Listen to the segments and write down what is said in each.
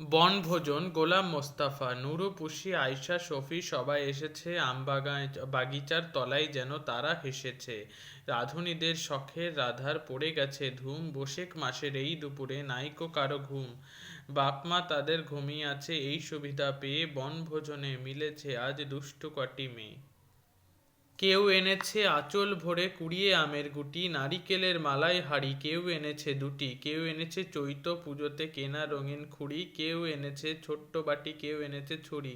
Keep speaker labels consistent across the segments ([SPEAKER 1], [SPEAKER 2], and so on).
[SPEAKER 1] বনভোজন, গোলাম মোস্তফা, নুরু, পুষি, আয়শা, শফি, সবাই এসেছে আমবাগা বাগিচার তলায় যেন তারা হেসেছে। রাঁধুনিদের শখের রাধার পড়ে গেছে ধুম, বসেক মাসের এই দুপুরে নাইকো কারও ঘুম। বাপমা তাদের ঘুমিয়ে আছে, এই সুবিধা পেয়ে বনভোজনে মিলেছে আজ দুষ্টু কটি মেয়ে। কেউ এনেছে আঁচল ভরে কুড়িয়ে আমের গুটি, নারিকেলের মালাই হাড়ি, কেউ এনেছে দুটি, কেউ এনেছে চৈত পুজোতে কেনা রঙিন খুঁড়ি, কেউ এনেছে ছোট্ট বাটি, কেউ এনেছে ছুরি।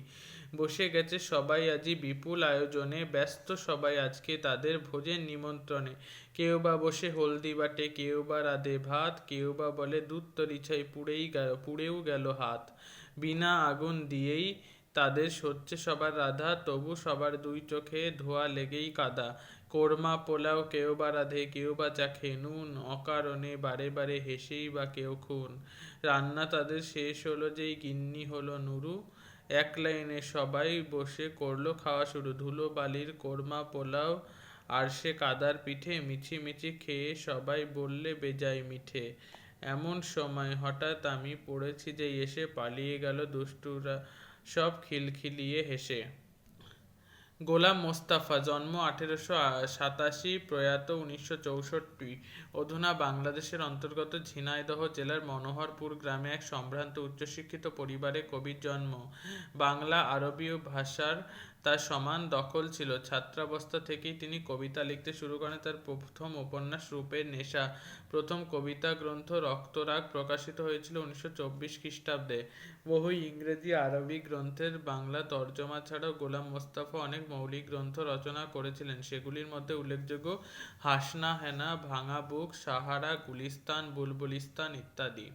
[SPEAKER 1] বসে গেছে সবাই আজি বিপুল আয়োজনে, ব্যস্ত সবাই আজকে তাদের ভোজের নিমন্ত্রণে। কেউ বা বসে হলদি বাটে, কেউ বা রাধে ভাত, কেউ বা বলে দুধ তরিছাই, পুড়েই গেল, পুড়েও গেল হাত। বিনা আগুন দিয়েই তাদের সচ্ছে সবার রাধা, তবু সবার দুই চোখে ধোয়া লেগেই কাদা। কোরমা, পোলাও, কেউ বা রাধে, কেউ বা চাখে নুন, অকারণে বারে বারে হেসেই বা কেউ খুন। রান্না তাদের শেষ হলো যেই গিন্নি হলো নুরু। এক লাইনে সবাই বসে করল খাওয়া শুরু। ধুলো, বালির, কোরমা, পোলাও আর সে কাদার পিঠে মিছি মিছি খেয়ে সবাই বললে, বেজায় মিঠে। এমন সময় হঠাৎ আমি পড়েছি যে এসে পালিয়ে গেল দুষ্টুরা সব খিলখিলিয়ে হেসে। গোলাম মোস্তাফা, জন্ম আঠেরোশো সাতাশি, প্রয়াত উনিশশো চৌষট্টি। অধুনা বাংলাদেশের অন্তর্গত ঝিনাইদহ জেলার মনোহরপুর গ্রামে এক সম্ভ্রান্ত, উচ্চশিক্ষিত পরিবারে কবির জন্ম। বাংলা আরবীয় ভাষার তার সমান দখল ছিল। ছাত্রাবস্থা থেকেই তিনি কবিতা লিখতে শুরু করেন। তার প্রথম উপন্যাস রূপের নেশা। প্রথম কবিতা গ্রন্থ রক্তরাগ প্রকাশিত হয়েছিল উনিশশো চব্বিশ খ্রিস্টাব্দে। বহু ইংরেজি, আরবি গ্রন্থের বাংলা তর্জমা ছাড়াও গোলাম মোস্তাফা অনেক মৌলিক গ্রন্থ রচনা করেছিলেন। সেগুলির মধ্যে উল্লেখযোগ্য হাসনা হেনা ভাঙা বুক, সাহারা, গুলিস্তান, বুলবুলিস্তান ইত্যাদি।